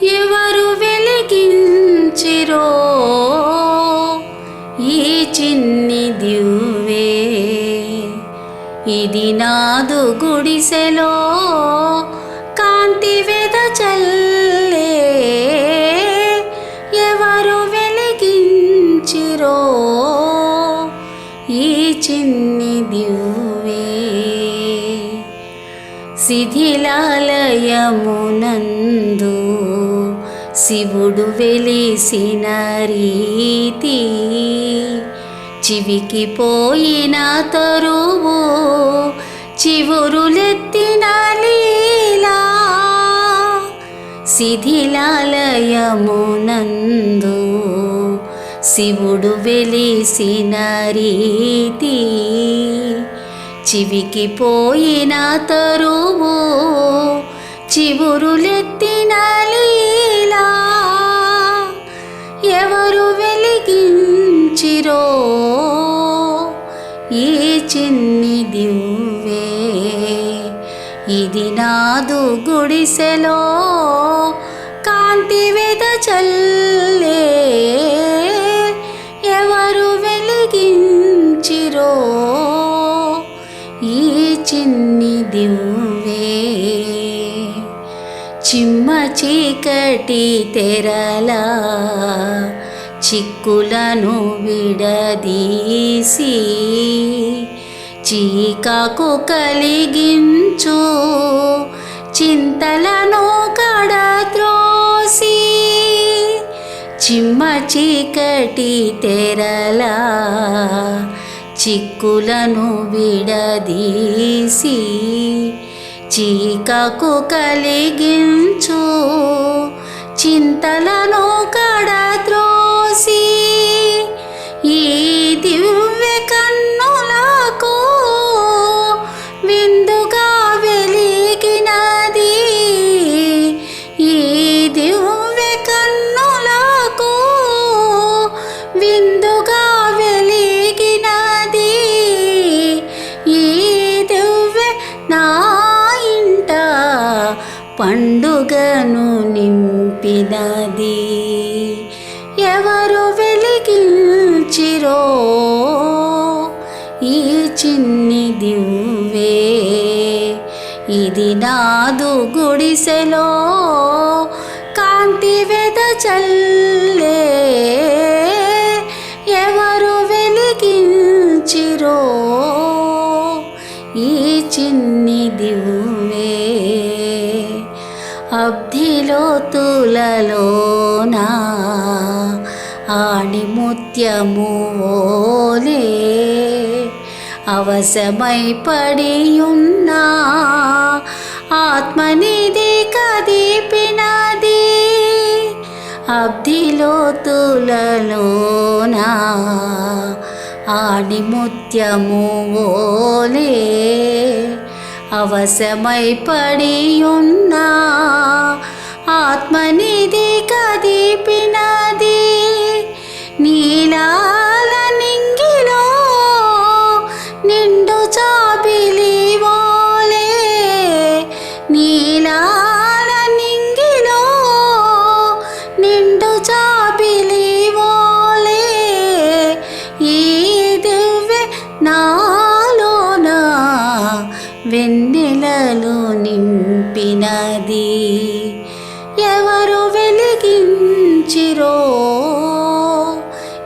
ఎవరు వెలిగించిరో? ఈ చిన్ని దివ్వే. ఇది నాదు గుడిసెలో కాంతి వెద చల్లే. ఎవరు వెలిగించిరో? ఈ చిన్ని దివ్వే. శిథిలాలయమునందు శివుడు వెలిసిన రీతి. చివికి పోయిన తరువు చివురులెత్తిన లీలా. శిథిలాలయమునందు శివుడు వెలిసిన రీతి. చివికి పోయిన తరువు చివురులెత్తిన వెలిగించిరో ఈ చిన్ని దివ్వే. ఇది నాదు గుడిసెలో కాంతి వెద చల్లే. ఎవరు వెలిగించిరో ఈ చిన్ని దివ్వే. చిమ్మ చీకటి తెరలా చిక్కులను విడదీసి చీకకు కలిగించు చింతలను కడత్రోసి చిమ్మ చీకటి తెరలా చిక్కులను విడదీసి చీకకు కలిగించు చింతలను కడత్రో కడత్రోసి ఈ దివ్య కన్నులకు విందుగా వెలిగినది. ఈ దివ్య కన్నులకు విందుగా వెలిగినది. ఈ దివ్య నా ఇంట పండుగను నింపినది. దివ్వే. ఇది నాదు గుడిసెలో కాంతి వెద చల్లే. ఎవరు వెలిగించిరో ఈ చిన్ని దివ్వే. అబ్ధిలో తులలోనా ఆణి ముత్యము ఓలే. అవసమై పడి ఉన్నా ఆత్మనిది కదిపినది అబ్ధిలో తులలోనా ఆణి ముత్యము ఓలే అవసమై పడి ఉన్నా వెన్నెలలో నింపినది. ఎవరు వెలిగించిరో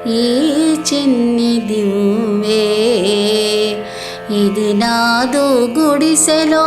ఈ చిన్ని దివ్వే. ఇది నాదు గుడిసెలో